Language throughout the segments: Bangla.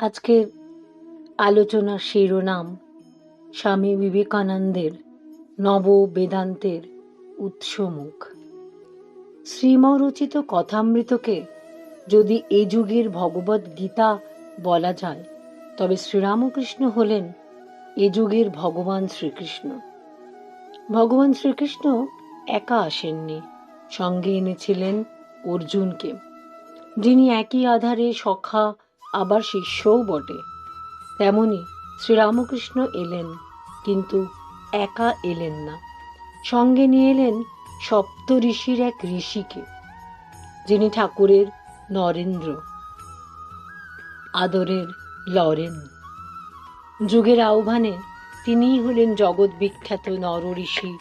আজকের আলোচনার শিরোনাম স্বামী বিবেকানন্দের নব বেদান্তের উৎসমুখ। শ্রীমরচিত কথামৃতকে যদি এ যুগের ভগবত গীতা বলা যায়, তবে শ্রীরামকৃষ্ণ হলেন এ যুগের ভগবান শ্রীকৃষ্ণ। ভগবান শ্রীকৃষ্ণ একা আসেননি, সঙ্গে এনেছিলেন অর্জুনকে, যিনি একই আধারে সখা আবার শিষ্যও বটে। তেমনি শ্রীরামকৃষ্ণ এলেন, কিন্তু একা এলেন না। সঙ্গে নিয়ে এলেন সপ্ত ঋষির এক ঋষিকে, যিনি ঠাকুরের নরেন্দ্র, আদরের লরেন। যুগের আহ্বানে তিনিই হলেন জগৎ বিখ্যাত নরঋষি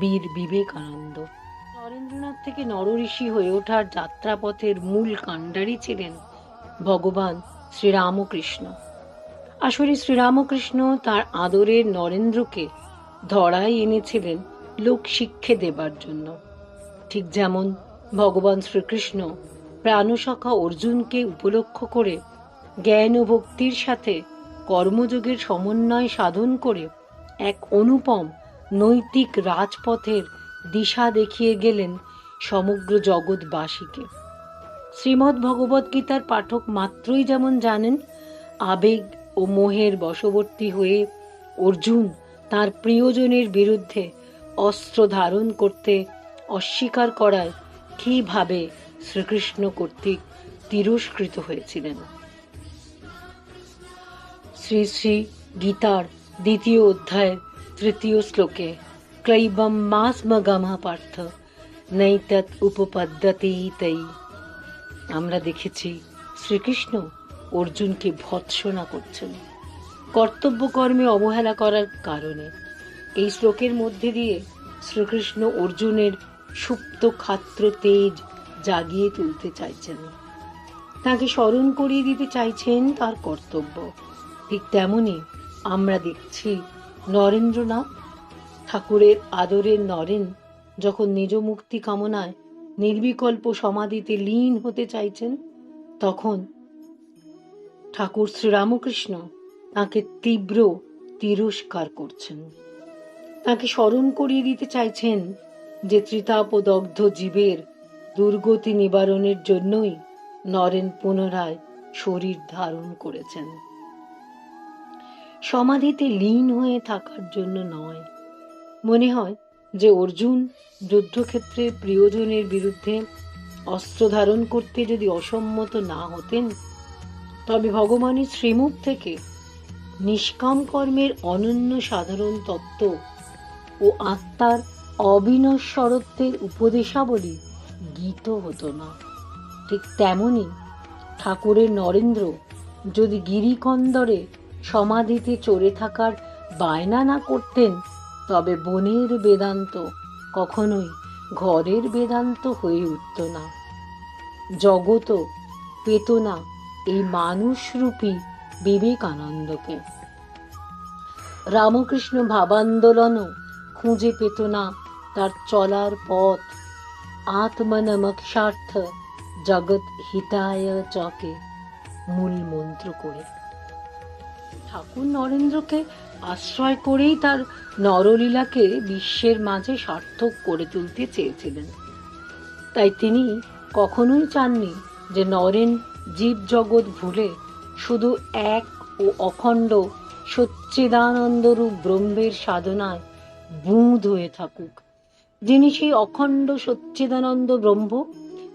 বীর বিবেকানন্দ। নরেন্দ্রনাথ থেকে নরঋষি হয়ে ওঠার যাত্রাপথের মূল কাণ্ডারি ছিলেন ভগবান শ্রীরামকৃষ্ণ। আসলে শ্রীরামকৃষ্ণ তার আদরের নরেন্দ্রকে ধরায় এনেছিলেন লোক শিক্ষে দেবার জন্য। ঠিক যেমন ভগবান শ্রীকৃষ্ণ প্রাণসখা অর্জুনকে উপলক্ষ করে জ্ঞান ও ভক্তির সাথে কর্মযোগের সমন্বয় সাধন করে এক অনুপম নৈতিক রাজপথের দিশা দেখিয়ে গেলেন সমগ্র জগৎবাসীকে। শ্রীমদ্ ভগবদ গীতার পাঠক মাত্রই যেমন জানেন, আবেগ ও মোহের বশবর্তী হয়ে অর্জুন তার প্রিয়জনের বিরুদ্ধে অস্ত্র ধারণ করতে অস্বীকার করায় কীভাবে শ্রীকৃষ্ণ কর্তৃক তিরস্কৃত হয়েছিলেন। শ্রী শ্রী গীতার দ্বিতীয় অধ্যায়ের তৃতীয় শ্লোকে ক্লৈবম মাসমগমা পার্থ নৈতৎ উপপদ্ধতি তৈ। আমরা দেখেছি শ্রীকৃষ্ণ অর্জুনকে ভৎসনা করছেন। কর্তব্য কর্মে অবহেলা করার কারণে। এই শ্লোকের মধ্যে দিয়ে শ্রীকৃষ্ণ অর্জুনের সুপ্ত খাত্র তেজ জাগিয়ে তুলতে চাইছেন। তাকে স্মরণ করিয়ে দিতে চাইছেন তার কর্তব্য। ঠিক তেমনি আমরা দেখছি নরেন্দ্রনাথ ঠাকুরের আদরের নরেন যখন নিজ মুক্তি কামনায় নির্বিকল্প সমাধিতে লীন হতে চাইছেন, তখন ঠাকুর শ্রীরামকৃষ্ণ তাকে তীব্র তিরস্কার করছেন। তাকে স্মরণ করিয়ে দিতে চাইছেন যে ত্রিতাপদগ্ধ জীবের দুর্গতি নিবারণের জন্যই নরেন পুনরায় শরীর ধারণ করেছেন। সমাধিতে লীন হয়ে থাকার জন্য নয়। মনে হয় যে অর্জুন যুদ্ধক্ষেত্রে প্রিয়জনের বিরুদ্ধে অস্ত্র ধারণ করতে যদি অসম্মত না হতেন, তবে ভগবানের শ্রীমুখ থেকে নিষ্কাম কর্মের অনন্য সাধারণ তত্ত্ব ও আত্মার অবিনশ্বরত্বের উপদেশাবলী গীত হতো না। ঠিক তেমনি ঠাকুরের নরেন্দ্র যদি গিরিকন্দরে সমাধিতে চড়ে থাকার বায়না না করতেন তবে বনের বেদান্ত কখনোই ঘরের বেদান্ত হয়ে উঠত না। জগত পেত না এই মানুষরূপী বিবেকানন্দকে। রামকৃষ্ণ ভাবান্দোলনও খুঁজে পেত না তার চলার পথ। আত্মনমক্ষার্থ জগৎ হিতায় চকে মূল মন্ত্র করে। ঠাকুর নরেন্দ্রকে আশ্রয় করেই তার নরলীলাকে বিশ্বের মাঝে সার্থক করে তুলতে চেয়েছিলেন। তাই তিনি কখনোই চাননি যে নরেন জীব জগৎ ভুলে শুধু এক ও অখণ্ড সচ্চিদানন্দরূপ ব্রহ্মের সাধনায় বুঁদ হয়ে থাকুক। যিনি সেই অখণ্ড সচ্চিদানন্দ ব্রহ্ম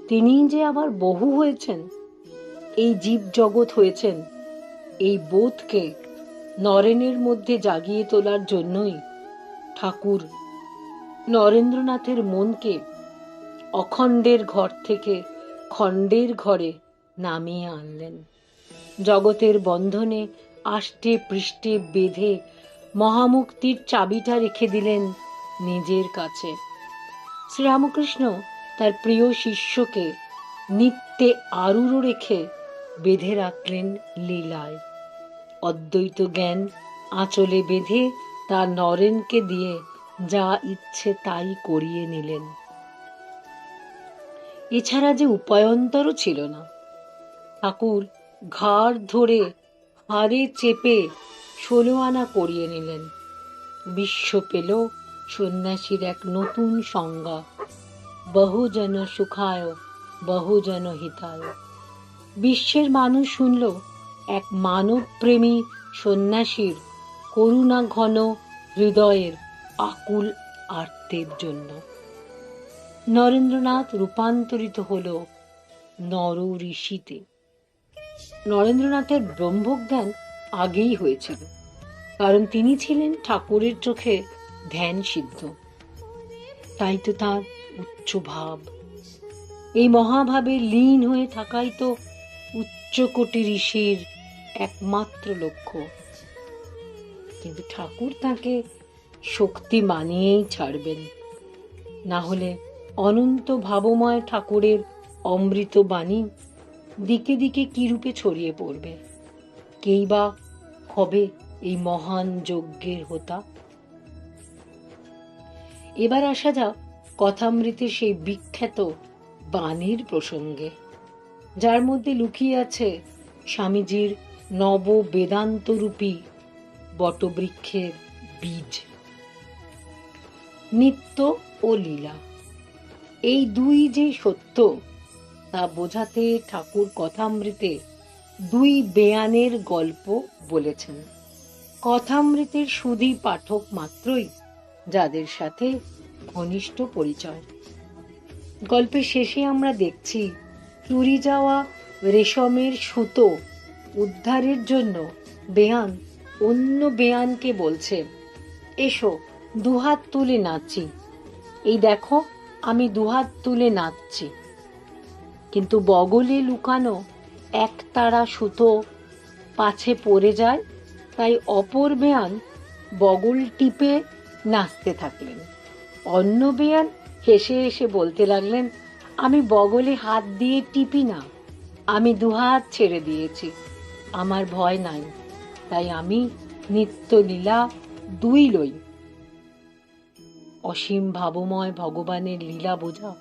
তিনিই যে আবার বহু হয়েছেন, এই জীব জগৎ হয়েছেন, এই বোধকে নরেনের মধ্যে জাগিয়ে তোলার জন্যই। ঠাকুর, নরেন্দ্রনাথের মনকে অখণ্ডের ঘর থেকে খণ্ডের ঘরে নামিয়ে আনলেন। জগতের বন্ধনে আষ্টে পৃষ্ঠে বেঁধে মহামুক্তির চাবিটা রেখে দিলেন নিজের কাছে। শ্রীরামকৃষ্ণ তার প্রিয় শিষ্যকে নিত্যে আরুরো রেখে বেঁধে রাখলেন লীলায়। অদ্বৈত জ্ঞান আঁচলে বেঁধে তার নরেনকে দিয়ে যা ইচ্ছে তাই করিয়ে নিলেন। এছাড়া যে উপায়ন্তরও ছিল না। ঠাকুর ঘাড় ধরে হারে চেপে ষোলো আনা করিয়ে নিলেন। বিশ্ব পেল সন্ন্যাসীর এক নতুন সংজ্ঞা, বহুজন সুখায়, বহুজন হিতায়। বিশ্বের মানুষ শুনল এক মানবপ্রেমী সন্ন্যাসীর করুণা ঘন হৃদয়ের আকুল আর্তের জন্য। নরেন্দ্রনাথ রূপান্তরিত হল নর ঋষিতে। নরেন্দ্রনাথের ব্রহ্মজ্ঞান আগেই হয়েছিল, কারণ তিনি ছিলেন ঠাকুরের চোখে ধ্যান সিদ্ধ। তাই তো তার উচ্চ ভাব। এই মহাভাবে লীন হয়ে থাকাই তো উচ্চকোটি ঋষির একমাত্র লক্ষ্য। কিন্তু ঠাকুর তাকে শক্তি মানিয়েই ছাড়বেন। না হলে অনন্ত ভাবময় ঠাকুরের অমৃত বাণী দিকে দিকে কি রূপে ছড়িয়ে পড়বে? কেই বা হবে এই মহান যজ্ঞের হোতা? এবার আসা যাক কথামৃতের সেই বিখ্যাত বাণীর প্রসঙ্গে। যার মধ্যে লুকিয়ে আছে স্বামীজির নব বেদান্তরূপী বটবৃক্ষের বীজ। নিত্য ও লীলা, এই দুই যে সত্য, তা বোঝাতে ঠাকুর কথামৃতে দুই বেয়ানের গল্প বলেছেন। কথামৃতের সুধী পাঠক মাত্রই যাদের সাথে ঘনিষ্ঠ পরিচয়। গল্পের শেষে আমরা দেখছি, চুরি যাওয়া রেশমের সুতো উদ্ধারের জন্য বেয়ান অন্য বেয়ানকে বলছে, এসো, দুহাত তুলে নাচি। এই দেখো, আমি দুহাত তুলে নাচছি। কিন্তু বগলে লুকানো একতারা সুতো পাছে পড়ে যায়, তাই অপর বেয়ান বগল টিপে নাচতে থাকলেন। অন্য বেয়ান হেসে হেসে বলতে লাগলেন, আমি বগলে হাত দিয়ে টিপি না, আমি দুহাত ছেড়ে দিয়েছি। আমার ভয় নাই। তাই আমি নিত্য লীলা দুই লই। অসীম ভাবময় ভগবানের লীলা বোঝা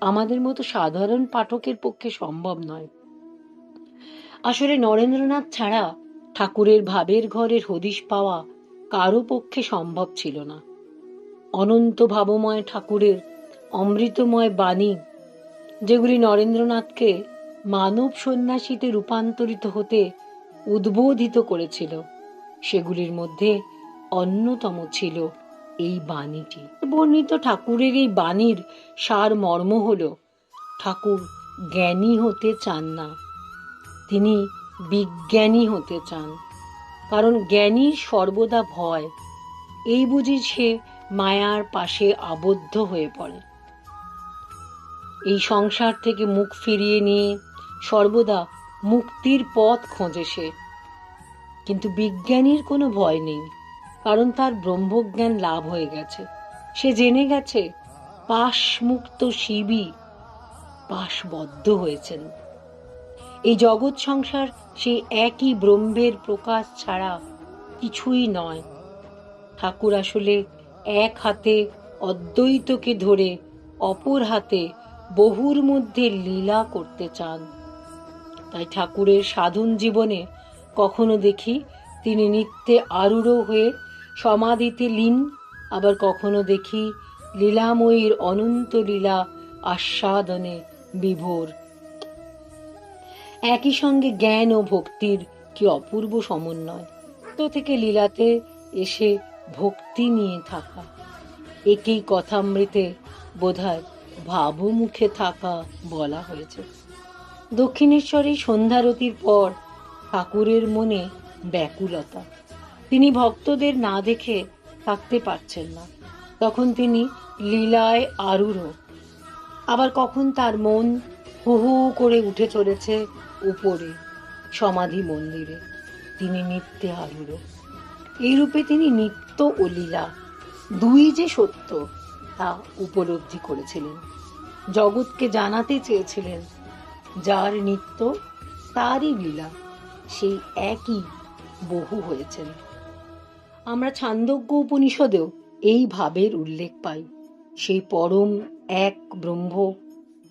আমাদের মতো সাধারণ পাঠকের পক্ষে সম্ভব নয়। আসলে নরেন্দ্রনাথ ছাড়া ঠাকুরের ভাবের ঘরের হদিশ পাওয়া কারও পক্ষে সম্ভব ছিল না। অনন্ত ভাবময় ঠাকুরের অমৃতময় বাণী যেগুলি নরেন্দ্রনাথকে মানব সন্ন্যাসীতে রূপান্তরিত হতে উদ্বোধিত করেছিল। সেগুলির মধ্যে অন্যতম ছিল এই বাণীটি। বর্ণিত ঠাকুরের এই বাণীর সার মর্ম হল, ঠাকুর জ্ঞানী হতে চান না। তিনি বিজ্ঞানী হতে চান। কারণ জ্ঞানীর সর্বদা ভয়। এই বুঝি সে মায়ার পাশে আবদ্ধ হয়ে পড়ে। এই সংসার থেকে মুখ ফিরিয়ে নিয়ে সর্বদা মুক্তির পথ খোঁজে সে। কিন্তু বিজ্ঞানীর কোনো ভয় নেই, কারণ তার ব্রহ্মজ্ঞান লাভ হয়ে গেছে। সে জেনে গেছে, পাশমুক্ত শিবই পাশবদ্ধ হয়েছেন। এই জগৎ সংসার সেই একই ব্রহ্মের প্রকাশ ছাড়া কিছুই নয়। ঠাকুর আসলে এক হাতে অদ্বৈতকে ধরে অপর হাতে বহুর মধ্যে লীলা করতে চান। তাই ঠাকুরের সাধন জীবনে কখনো দেখি তিনি নিত্যে আরূঢ় হয়ে সমাধিতে লীন, আবার কখনো দেখি লীলাময়ীর অনন্ত লীলা আস্বাদনে বিভোর। একই সঙ্গে জ্ঞান ও ভক্তির কি অপূর্ব সমন্বয়। তো থেকে লীলাতে এসে ভক্তি নিয়ে থাকা। একেই কথামৃতে বোধহয় ভাবমুখে থাকা বলা হয়েছে। দক্ষিণেশ্বরে সন্ধ্যারতির পর ঠাকুরের মনে ব্যাকুলতা। তিনি ভক্তদের না দেখে থাকতে পারছেন না। তখন তিনি লীলায় আরূঢ় আবার কখন তার মন হু হু করে উঠে চলেছে উপরে, সমাধি মন্দিরে। তিনি নিত্যে আরূঢ় এইরূপে তিনি নিত্য ও লীলা, দুই যে সত্য, তা উপলব্ধি করেছিলেন। জগৎকে জানাতে চেয়েছিলেন যার নিত্য তারই লীলা, সেই একই বহু হয়েছেন। আমরা ছান্দজ্ঞ উপনিষদেও এই ভাবের উল্লেখ পাই, সেই পরম এক ব্রহ্ম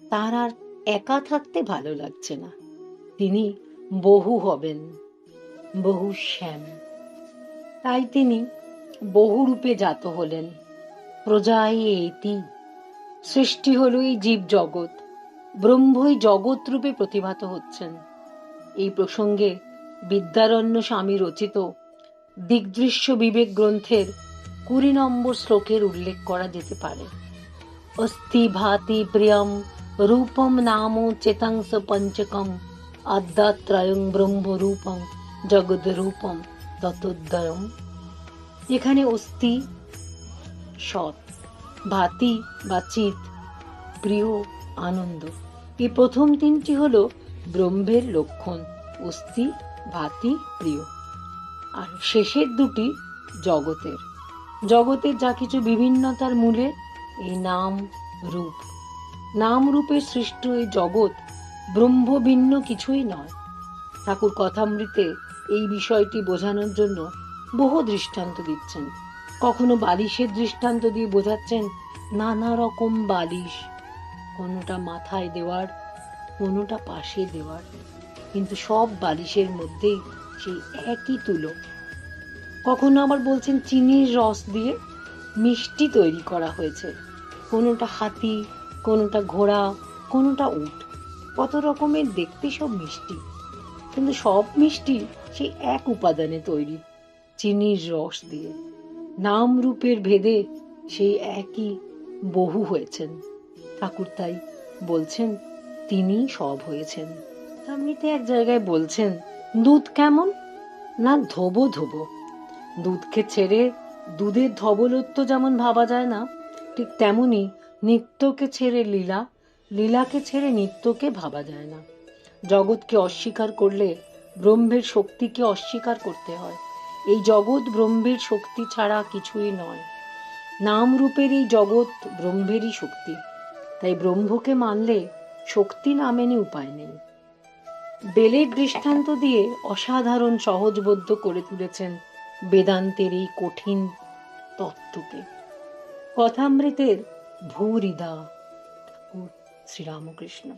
তার আর একা থাকতে ভালো লাগছে না। তিনি বহু হবেন, বহু শ্যাম। তাই তিনি বহুরূপে জাত হলেন। প্রজায় এতি, সৃষ্টি হলো এই জীব জগৎ ব্রহ্মই জগৎ রূপে প্রতিভাত হচ্ছেন। এই প্রসঙ্গে বিদ্যারণ্য স্বামী রচিত দিগদৃশ্য বিবেক গ্রন্থের কুড়ি নম্বর শ্লোকের উল্লেখ করা যেতে পারে। অস্থি ভাতি প্রিয়ম রূপম নাম চেতাংস পঞ্চকম আদ্যাত্রয়ং ব্রহ্ম রূপম জগদ রূপম ততোদ্দয়ম এখানে অস্থি সৎ, ভাতি বা চিত প্রিয়, আনন্দ। এই প্রথম তিনটি হলো ব্রহ্মের লক্ষণ অস্থি ভাতি, প্রিয়। আর শেষের দুটি জগতের। জগতের যা কিছু বিভিন্নতার মূলে এই নাম রূপ। নাম রূপের সৃষ্ট এই জগৎ ব্রহ্ম ভিন্ন কিছুই নয়। ঠাকুর কথামৃতে এই বিষয়টি বোঝানোর জন্য বহু দৃষ্টান্ত দিচ্ছেন। কখনো বালিশের দৃষ্টান্ত দিয়ে বোঝাচ্ছেন নানা রকম বালিশ। কোনোটা মাথায় দেওয়ার, কোনোটা পাশে দেওয়ার। কিন্তু সব বালিশের মধ্যেই সেই একই তুলো। কখনো আবার বলছেন চিনির রস দিয়ে মিষ্টি তৈরি করা হয়েছে। কোনোটা হাতি, কোনোটা ঘোড়া, কোনোটা উট। কত রকমের দেখতে সব মিষ্টি। কিন্তু সব মিষ্টি সেই এক উপাদানে তৈরি, চিনির রস দিয়ে। নাম রূপের ভেদে সেই একই বহু হয়েছেন। ঠাকুর তাই বলছেন তিনি সব হয়েছেন। এমনিতে এক জায়গায় বলছেন, দুধ কেমন? না, ধোবো ধোবো। দুধকে ছেড়ে দুধের ধবলত্ব যেমন ভাবা যায় না, ঠিক তেমনি নিত্যকে ছেড়ে লীলা, লীলাকে ছেড়ে নিত্যকে ভাবা যায় না। জগৎকে অস্বীকার করলে ব্রহ্মের শক্তিকে অস্বীকার করতে হয়। এই জগৎ ব্রহ্মের শক্তি ছাড়া কিছুই নয়। নাম রূপের এই জগৎ ব্রহ্মেরই শক্তি। তাই ব্রহ্মকে মানলে শক্তি না মেনে উপায় নেই। বেলের দৃষ্টান্ত দিয়ে অসাধারণ সহজবোধ্য করে তুলেছেন বেদান্তের এই কঠিন তত্ত্বকে। কথামৃতের ভূরিদা শ্রীরামকৃষ্ণ।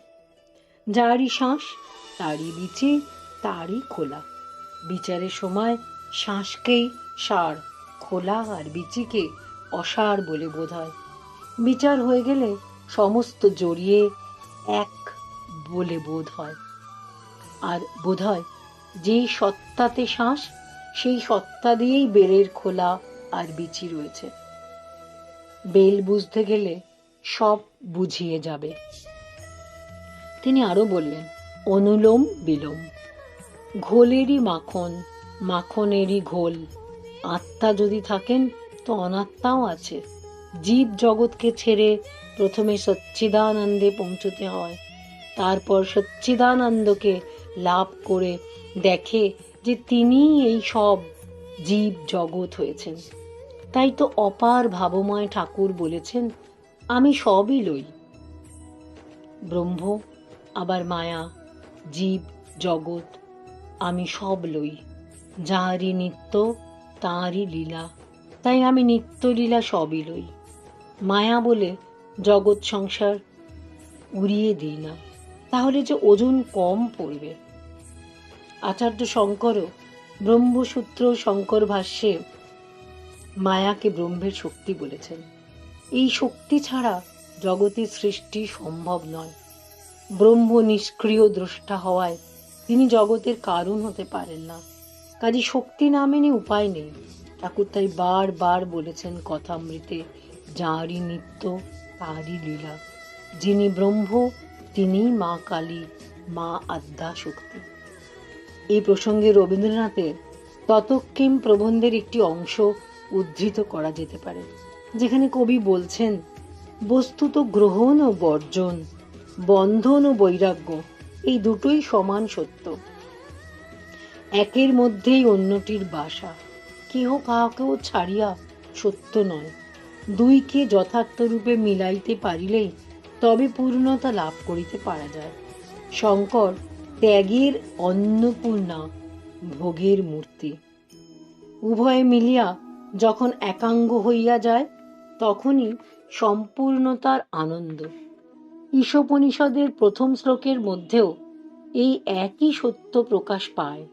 যারই শ্বাস, তারই বিচি, তারই খোলা। বিচারের সময় শ্বাসকেই সার, খোলা আর বিচিকে অসার বলে বোধ হয় বিচার হয়ে গেলে সমস্ত জড়িয়ে এক বলে বোধ হয়। আর বোধ হয় যেই সত্তাতে শ্বাস, সেই সত্তা দিয়েই বেলের খোলা আর বিচি রয়েছে। বেল বুঝতে গেলে সব বুঝিয়ে যাবে। তিনি আরও বললেন, অনুলোম বিলোম। ঘোলেরই মাখন, মাখনেরই ঘোল। আত্মা যদি থাকেন, তো অনাত্মাও আছে। জীব জগৎকে ছেড়ে প্রথমে সচ্চিদানন্দে পৌঁছতে হয়। তারপর সচ্চিদানন্দকে লাভ করে দেখে যে তিনি এই সব জীব জগৎ হয়েছেন। তাই তো অপার ভাবময় ঠাকুর বলেছেন, আমি সবই লই। ব্রহ্ম, আবার মায়া, জীব, জগৎ, আমি সব লই। যাহারই নিত্য তাঁরই লীলা। তাই আমি নিত্য লীলা সবই লই। মায়া বলে জগৎ সংসার উড়িয়ে দিই না। তাহলে যে ওজন কম পড়বে। আচার্য শঙ্করও ব্রহ্মসূত্র শঙ্কর ভাষ্যে মায়াকে ব্রহ্মের শক্তি বলেছেন। এই শক্তি ছাড়া জগতের সৃষ্টি সম্ভব নয়। ব্রহ্ম নিষ্ক্রিয় দ্রষ্টা হওয়ায় তিনি জগতের কারণ হতে পারেন না। কাজে শক্তি না মেনে উপায় নেই। ঠাকুর তাই বারবার বলেছেন কথামৃতে, যাঁরই নিত্য তাঁরই লীলা। যিনি ব্রহ্ম তিনি মা কালী, মা আদ্যা শক্তি। এই প্রসঙ্গে রবীন্দ্রনাথের ততকিম প্রবন্ধের একটি অংশ উদ্ধৃত করা যেতে পারে, যেখানে কবি বলছেন, বস্তুত গ্রহণ ও বর্জন, বন্ধন ও বৈরাগ্য, এই দুটোই সমান সত্য। একের মধ্যেই অন্যটির বাসা। কেহ কাহাকেও ছাড়িয়া সত্য নয়। দুইকে যথার্থ রূপে মিলাইতে পারিলেই তবে পূর্ণতা লাভ করিতে পারা যায়। শঙ্কর ত্যাগের অন্নপূর্ণা ভোগের মূর্তি। উভয়ে মিলিয়া যখন একাঙ্গ হইয়া যায়, তখনই সম্পূর্ণতার আনন্দ। ঈশোপনিষদের প্রথম শ্লোকের মধ্যেও এই একই সত্য প্রকাশ পায়।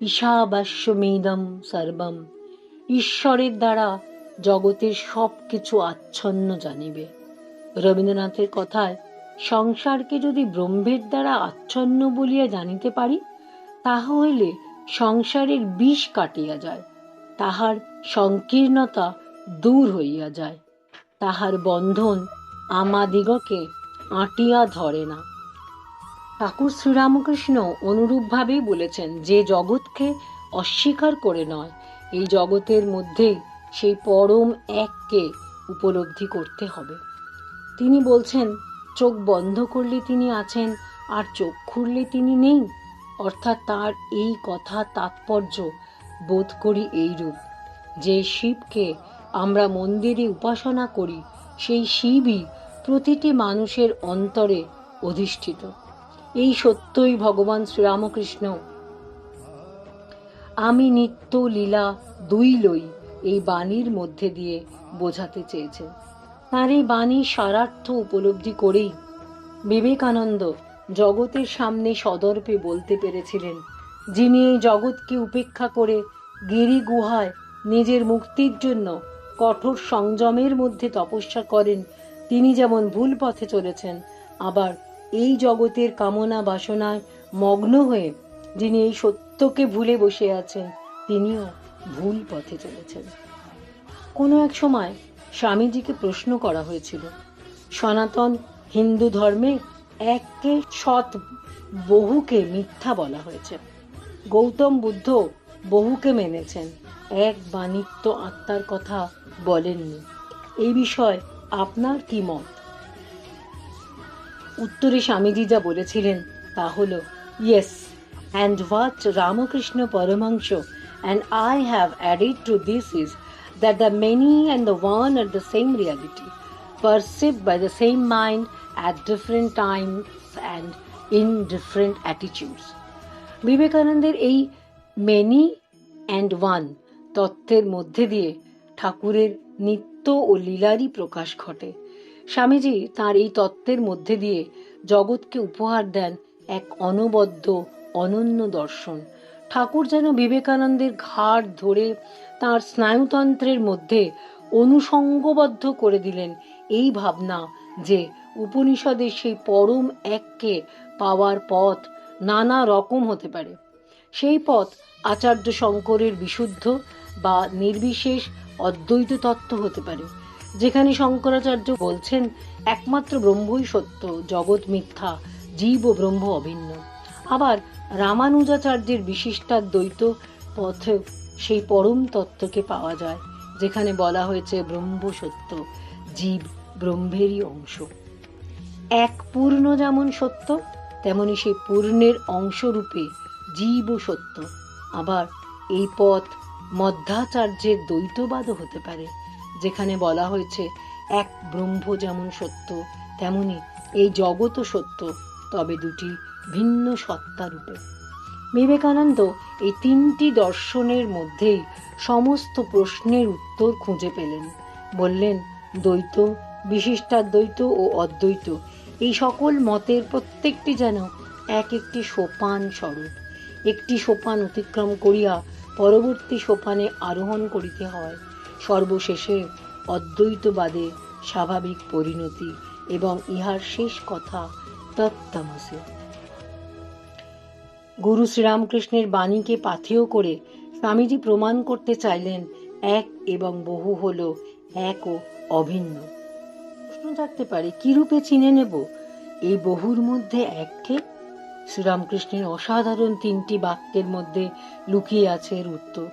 ঈশাবাস্যমেদম সর্বম। ঈশ্বরের দ্বারা জগতের সব কিছু আচ্ছন্ন জানিবে। রবীন্দ্রনাথের কথায়, সংসারকে যদি ব্রহ্মের দ্বারা আচ্ছন্ন বলিয়া জানিতে পারি তাহা হইলে সংসারের বিষ কাটিয়া যায়, তাহার সংকীর্ণতা দূর হইয়া যায়, তাহার বন্ধন আমাদিগকে আঁটিয়া ধরে না। ঠাকুর শ্রীরামকৃষ্ণ অনুরূপভাবেই বলেছেন, যে জগৎকে অস্বীকার করে নয়, এই জগতের মধ্যেই সেই পরম এককে উপলব্ধি করতে হবে। তিনি বলছেন, চোখ বন্ধ করলে তিনি আছেন, আর চোখ খুললে তিনি নেই। অর্থাৎ তার এই কথা তাৎপর্য বোধ করি এইরূপ, যে শিবকে আমরা মন্দিরে উপাসনা করি, সেই শিবই প্রতিটি মানুষের অন্তরে অধিষ্ঠিত। এই সত্যই ভগবান শ্রীরামকৃষ্ণ। আমি নিত্য লীলা দুই লই এই বাণীর মধ্যে দিয়ে বোঝাতে চেয়েছেন। তার এই বাণী সারার্থ উপলব্ধি করেই বিবেকানন্দ জগতের সামনে সদর্পে বলতে পেরেছিলেন, যিনি এই জগৎকে উপেক্ষা করে গিরি গুহায় নিজের মুক্তির জন্য কঠোর সংযমের মধ্যে তপস্যা করেন, তিনি যেমন ভুল পথে চলেছেন, আবার এই জগতের কামনা বাসনায় মগ্ন হয়ে যিনি এই সত্যকে ভুলে বসে আছেন, তিনিও ভুল পথে চলেছেন। কোনো এক সময় স্বামীজিকে প্রশ্ন করা হয়েছিল, সনাতন হিন্দু ধর্মে এককে সৎ বহুকে মিথ্যা বলা হয়েছে। গৌতম বুদ্ধ বহুকে মেনেছেন, এক বাণিত্য আত্মার কথা বলেননি। এই বিষয় আপনার কি মত? উত্তরে স্বামীজি যা বলেছিলেন তা হল, yes, and what Ramakrishna Paramahamsa and I have added to this is that the many and the one are the same reality, perceived by the same mind at different times and in different attitudes. বিবেকানন্দের এই মেনি অ্যান্ড ওয়ান তত্ত্বের মধ্যে দিয়ে ঠাকুরের নিত্য ও লীলারই প্রকাশ ঘটে স্বামীজি তার এই তত্ত্বের মধ্যে দিয়ে জগৎকে উপহার দেন এক অনবদ্য অনন্য দর্শন ঠাকুর যেন বিবেকানন্দের ঘাড় ধরে তার স্নায়ুতন্ত্রের মধ্যে অনুসঙ্গবদ্ধ করে দিলেন এই ভাবনা যে উপনিষদের সেই পরম এককে পাওয়ার পথ নানা রকম হতে পারে। সেই পথ আচার্য শঙ্করের বিশুদ্ধ বা নির্বিশেষ অদ্বৈত তত্ত্ব হতে পারে, যেখানে শঙ্করাচার্য বলছেন, একমাত্র ব্রহ্মই সত্য, জগৎ মিথ্যা, জীব ও ব্রহ্ম অভিন্ন। আবার রামানুজাচার্যের বিশিষ্টাদ্বৈত পথে সেই পরম তত্ত্বকে পাওয়া যায়, যেখানে বলা হয়েছে ব্রহ্ম সত্য, জীব ব্রহ্মেরই অংশ। এক পূর্ণ যেমন সত্য, তেমনি সেই পূর্ণের অংশরূপে জীবও সত্য। আবার এই পথ মধ্যাচার্যের দ্বৈতবাদও হতে পারে, যেখানে বলা হয়েছে, এক ব্রহ্ম যেমন সত্য, তেমনি এই জগৎও সত্য তবে দুটি ভিন্ন সত্তা রূপে। বিবেকানন্দ এই তিনটি দর্শনের মধ্যেই সমস্ত প্রশ্নের উত্তর খুঁজে পেলেন। বললেন, দ্বৈত, বিশিষ্টাদ্বৈত ও অদ্বৈত, এই সকল মতের প্রত্যেকটি যেন এক একটি সোপান স্বরূপ। একটি সোপান অতিক্রম করিয়া পরবর্তী সোপানে আরোহণ করিতে হয়। সর্বশেষে অদ্বৈতবাদে স্বাভাবিক পরিণতি এবং ইহার শেষ কথা তত্ত্বমসি গুরু শ্রীরামকৃষ্ণের বাণীকে পাথেয় করে স্বামীজি প্রমাণ করতে চাইলেন, এক এবং বহু হল এক ও অভিন্ন। প্রশ্ন থাকতে পারে, কি রূপে চিনে নেব? এই বহুর মধ্যে এককে শ্রীরামকৃষ্ণের অসাধারণ তিনটি বাক্যের মধ্যে লুকিয়ে আছে এর উত্তর।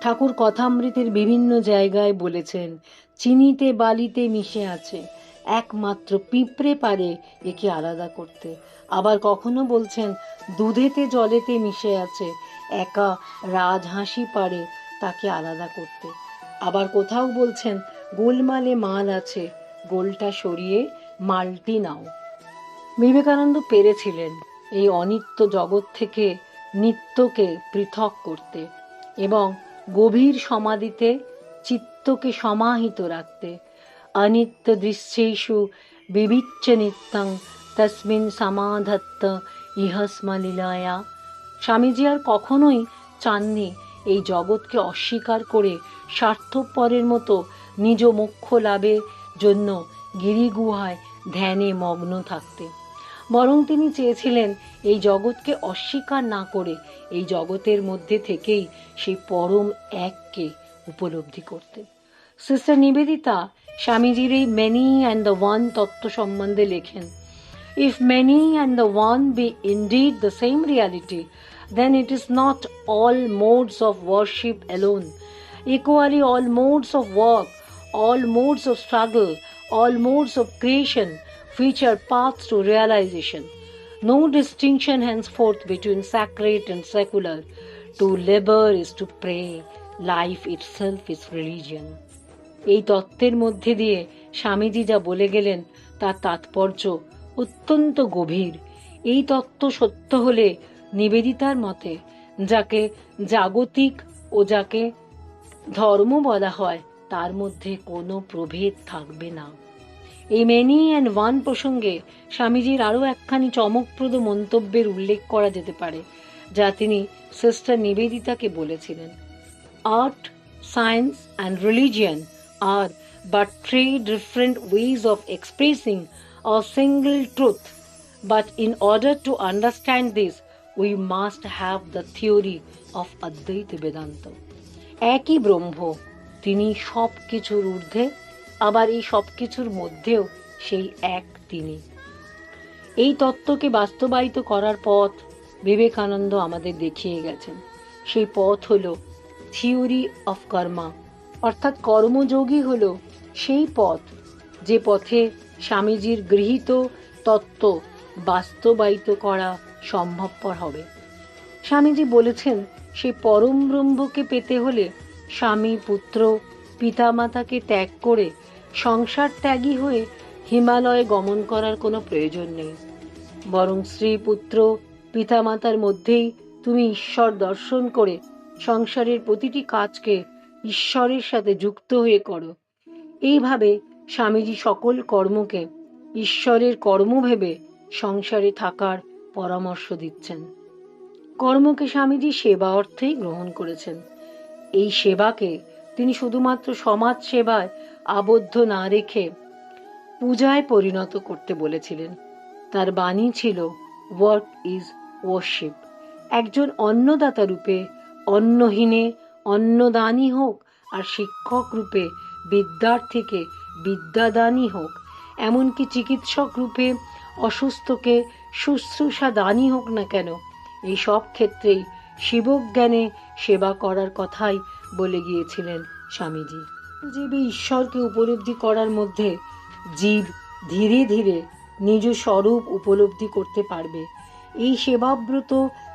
ঠাকুর কথামৃতের বিভিন্ন জায়গায় বলেছেন, চিনিতে বালিতে মিশে আছে। একমাত্র পিঁপড়ে পারে একে আলাদা করতে। আবার কখনো বলছেন, দুধেতে জলেতে মিশে আছে, একা রাজহাসি পারে তাকে আলাদা করতে। আবার কোথাও বলছেন, গোলমালে মাল আছে, গোলটা সরিয়ে মালটি নাও। বিবেকানন্দ পেরেছিলেন এই অনিত্য জগৎ থেকে নিত্যকে পৃথক করতে এবং গভীর সমাধিতে চিত্তকে সমাহিত রাখতে। দৃশ্যেষু বিবিচ্য নিত্যং তসমিন সমাধত্ত ইহস্ম লীলায়া স্বামীজি আর কখনোই চাননি এই জগৎকে অস্বীকার করে স্বার্থপরের মতো নিজ মোক্ষ লাভের জন্য গিরিগুহায় ধ্যানে মগ্ন থাকতে। বরং তিনি চেয়েছিলেন এই জগৎকে অস্বীকার না করে এই জগতের মধ্যে থেকেই সেই পরম এককে উপলব্ধি করতে। সিস্টার নিবেদিতা স্বামীজির এই মেনি অ্যান্ড দ্য ওয়ান তত্ত্ব সম্বন্ধে লেখেন if many and the one be indeed the same reality then it is not all modes of worship alone. Equally, all modes of work, all modes of struggle, all modes of creation, which are paths to realization. No distinction henceforth between sacred and secular. To labor is to pray. Life itself is religion. এই তত্ত্বের মধ্যে দিয়ে স্বামীজি যা বলে গেলেন তার তাৎপর্য অত্যন্ত গভীর। এই তত্ত্ব সত্য হলে নিবেদিতার মতে যাকে জাগতিক ও যাকে ধর্ম বলা হয়, তার মধ্যে কোনো প্রভেদ থাকবে না। এই মেনি অ্যান্ড ওয়ান প্রসঙ্গে স্বামীজির আরও একখানি চমকপ্রদ মন্তব্যের উল্লেখ করা যেতে পারে, যা তিনি সিস্টার নিবেদিতাকে বলেছিলেন। আর্ট সায়েন্স অ্যান্ড রিলিজিয়ান আর but three different ways of expressing a single truth. But in order to understand this, we must have the theory of Advaita Vedanta. একই ব্রহ্ম তিনি সব কিছুর ঊর্ধ্বে আবার এই সব কিছুর মধ্যেও সেই এক তিনি এই তত্ত্বকে বাস্তবায়িত করার পথ বিবেকানন্দ আমাদের দেখিয়ে গেছেন সেই পথ হলো থিওরি অফ কর্মা অর্থাৎ কর্মযোগী হল সেই পথ, যে পথে স্বামীজির গৃহীত তত্ত্ব বাস্তবায়িত করা সম্ভবপর হবে। স্বামীজি বলেছেন সেই পরম ব্রহ্মকে পেতে হলে স্বামী পুত্র পিতামাতাকে ত্যাগ করে সংসার ত্যাগী হয়ে হিমালয়ে গমন করার কোনো প্রয়োজন নেই। বরং স্ত্রী পুত্র পিতামাতার মধ্যেই তুমি ঈশ্বর দর্শন করে সংসারের প্রতিটি কাজকে ঈশ্বরের সাথে যুক্ত হয়ে করো। এইভাবে স্বামীজি সকল কর্মকে ঈশ্বরের কর্ম ভেবে সংসারে থাকার পরামর্শ দিচ্ছেন। কর্মকে স্বামীজি সেবা অর্থেই গ্রহণ করেছেন। এই সেবাকে তিনি শুধুমাত্র সমাজ সেবায় আবদ্ধ না রেখে পূজায় পরিণত করতে বলেছিলেন। তার বাণী ছিল হোয়াট ইজ ওয়ার্শিপ একজন অন্নদাতা রূপে অন্নহীনে অন্নদানই হোক আর শিক্ষক রূপে বিদ্যার্থীকে বিদ্যাদানই হোক, এমনকি চিকিৎসক রূপে অসুস্থকে শুশ্রূষা দানই হোক না কেন, এই সব ক্ষেত্রেই শিবজ্ঞানে সেবা করার কথাই বলে গিয়েছিলেন স্বামীজি। জীবে ঈশ্বরকে উপলব্ধি করার মধ্যে জীব ধীরে ধীরে নিজ স্বরূপ উপলব্ধি করতে পারবে। এই সেবাব্রত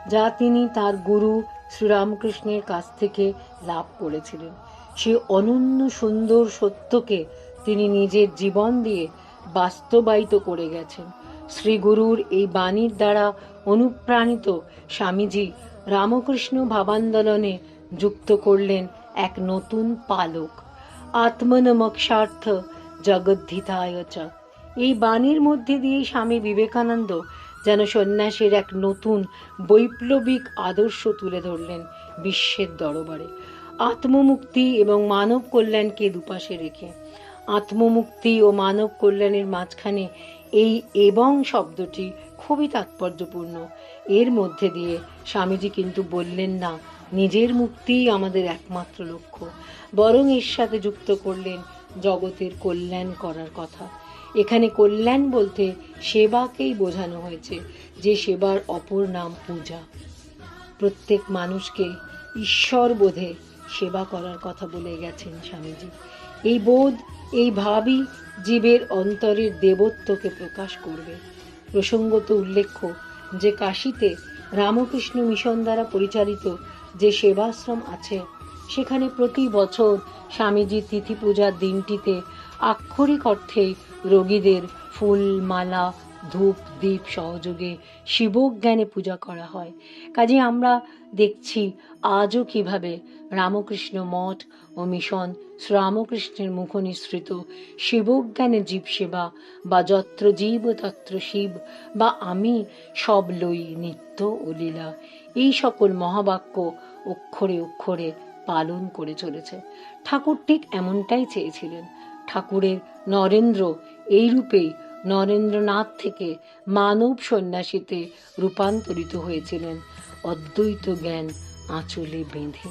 যা তিনি তার গুরু শ্রীরামকৃষ্ণের কাছ থেকে লাভ করেছিলেন। সে অনন্য সুন্দর সত্যকে তিনি নিজের জীবন দিয়ে বাস্তবায়িত করে গেছেন। শ্রীগুরুর এই বাণীর দ্বারা অনুপ্রাণিত স্বামীজি রামকৃষ্ণ ভাবান্দোলনে যুক্ত করলেন এক নতুন পালক, আত্মনমক্ষার্থ জগদ্ধিতায় এই বাণীর মধ্যে দিয়ে স্বামী বিবেকানন্দ যেন সন্ন্যাসের এক নতুন, বৈপ্লবিক আদর্শ তুলে ধরলেন বিশ্বের দরবারে। আত্মমুক্তি এবং মানব কল্যাণকে দুপাশে রেখে। আত্মমুক্তি ও মানব কল্যাণের মাঝখানে এই এবং শব্দটি খুবই তাৎপর্যপূর্ণ। এর মধ্যে দিয়ে স্বামীজি কিন্তু বললেন না, নিজের মুক্তিই আমাদের একমাত্র লক্ষ্য। বরং এর সাথে যুক্ত করলেন জগতের কল্যাণ করার কথা। এখানে কল্যাণ বলতে সেবাকেই বোঝানো হয়েছে, যে সেবার অপর নাম পূজা। প্রত্যেক মানুষকে ঈশ্বর বোধে সেবা করার কথা বলে গেছেন স্বামীজি। এই বোধ, এই ভাবই জীবের অন্তরের দেবত্বকে প্রকাশ করবে। প্রসঙ্গত উল্লেখ্য যে কাশীতে রামকৃষ্ণ মিশন দ্বারা পরিচালিত যে সেবাশ্রম আছে, সেখানে প্রতি বছর স্বামীজি তিথি পূজার দিনটিতে আক্ষরিক অর্থে রোগীদের ফুল, মালা, ধূপ দ্বীপ সহযোগে শিবজ্ঞানে পূজা করা হয়। কাজে আমরা দেখছি আজও কীভাবে রামকৃষ্ণ মঠ ও মিশন শ্রীরামকৃষ্ণের মুখ নিঃসৃত শিবজ্ঞানে জীব সেবা বা যত্র জীব, তত্র শিব বা আমি সব লই নিত্য ও লীলা। এই সকল মহাবাক্য অক্ষরে অক্ষরে পালন করে চলেছে। ঠাকুর ঠিক এমনটাই চেয়েছিলেন। ঠাকুরের নরেন্দ্র এই রূপেই নরেন্দ্রনাথ থেকে মানব সন্ন্যাসীতে রূপান্তরিত হয়েছিলেন। অদ্বৈত জ্ঞান আঁচলে বেঁধে।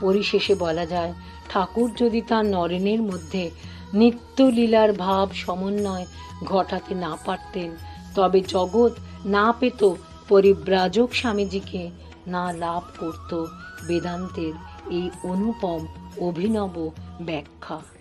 পরিশেষে বলা যায়, ঠাকুর যদি তার নরেনের মধ্যে নিত্যলীলার ভাব সমন্বয় ঘটাতে না পারতেন, তবে জগৎ না পেত পরিব্রাজক স্বামীজিকে না লাভ করত বেদান্তের এই অনুপম অভিনব ব্যাখ্যা।